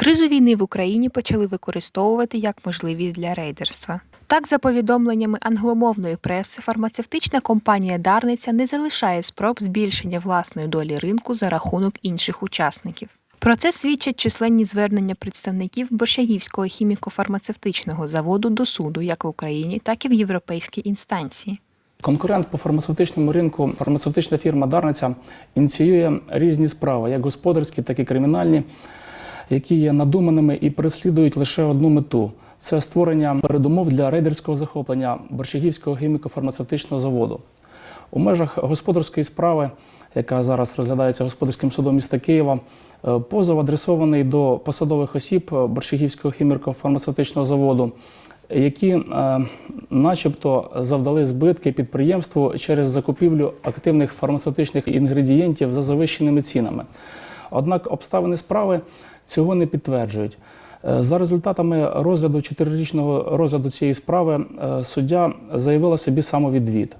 Кризу війни в Україні почали використовувати як можливість для рейдерства. Так, за повідомленнями англомовної преси, фармацевтична компанія Дарниця не залишає спроб збільшення власної долі ринку за рахунок інших учасників. Про це свідчать численні звернення представників Борщагівського хіміко-фармацевтичного заводу до суду як в Україні, так і в європейській інстанції. Конкурент по фармацевтичному ринку, фармацевтична фірма Дарниця ініціює різні справи, як господарські, так і кримінальні, які є надуманими і переслідують лише одну мету це створення передумов для рейдерського захоплення Борщагівського хіміко-фармацевтичного заводу. У межах господарської справи, яка зараз розглядається господарським судом міста Києва, е, позов адресований до посадових осіб Борщагівського хіміко-фармацевтичного заводу, які е, начебто завдали збитки підприємству через закупівлю активних фармацевтичних інгредієнтів за завищеними цінами. Однак обставини справи цього не підтверджують. Е, За результатами розгляду чотирирічного розгляду цієї справи е, суддя заявила собі самовідвід.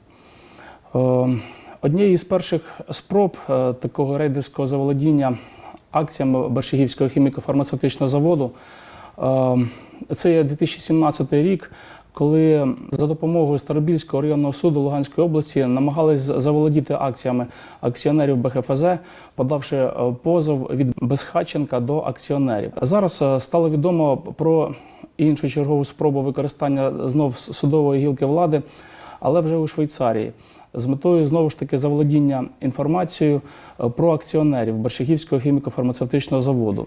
Е, Однією з перших спроб такого рейдерського заволодіння акціями Бершигівського хіміко-фармацевтичного заводу це є 2017 рік, коли за допомогою Старобільського районного суду Луганської області намагались заволодіти акціями акціонерів БХФЗ, подавши е, позов від Безхатченка до акціонерів. Зараз е, стало відомо про іншу чергову спробу використання знов судової гілки влади, але вже у Швейцарії. З метою знову ж таки заволодіння інформацією е, про акціонерів Борщагівського хіміко-фармацевтичного заводу.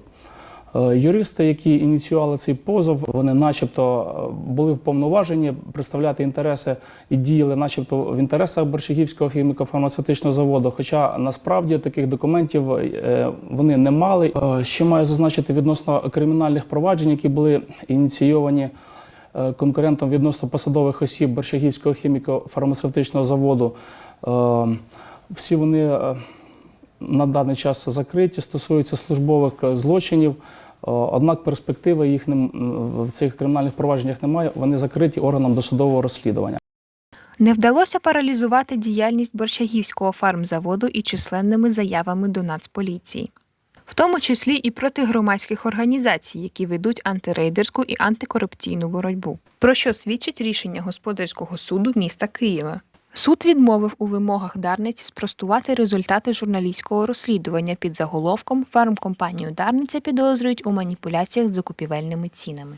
Е, Юристи, які ініціювали цей позов, вони, начебто, е, були вповноважені представляти інтереси і діяли, начебто, в інтересах Борщагівського хіміко-фармацевтичного заводу. Хоча насправді таких документів е, вони не мали. Ще маю зазначити відносно кримінальних проваджень, які були ініційовані конкурентом відносно посадових осіб Борщагівського хіміко-фармацевтичного заводу. Всі вони на даний час закриті, стосуються службових е, злочинів. Е, Однак перспективи їх в цих кримінальних провадженнях немає. Вони закриті органом досудового розслідування. Не вдалося паралізувати діяльність Борщагівського фармзаводу і численними заявами до Нацполіції, в тому числі і проти громадських організацій, які ведуть антирейдерську і антикорупційну боротьбу, про що свідчить рішення господарського суду міста Києва. Суд відмовив у вимогах Дарниці спростувати результати журналістського розслідування під заголовком Фармкомпанію Дарниця підозрюють у маніпуляціях з закупівельними цінами.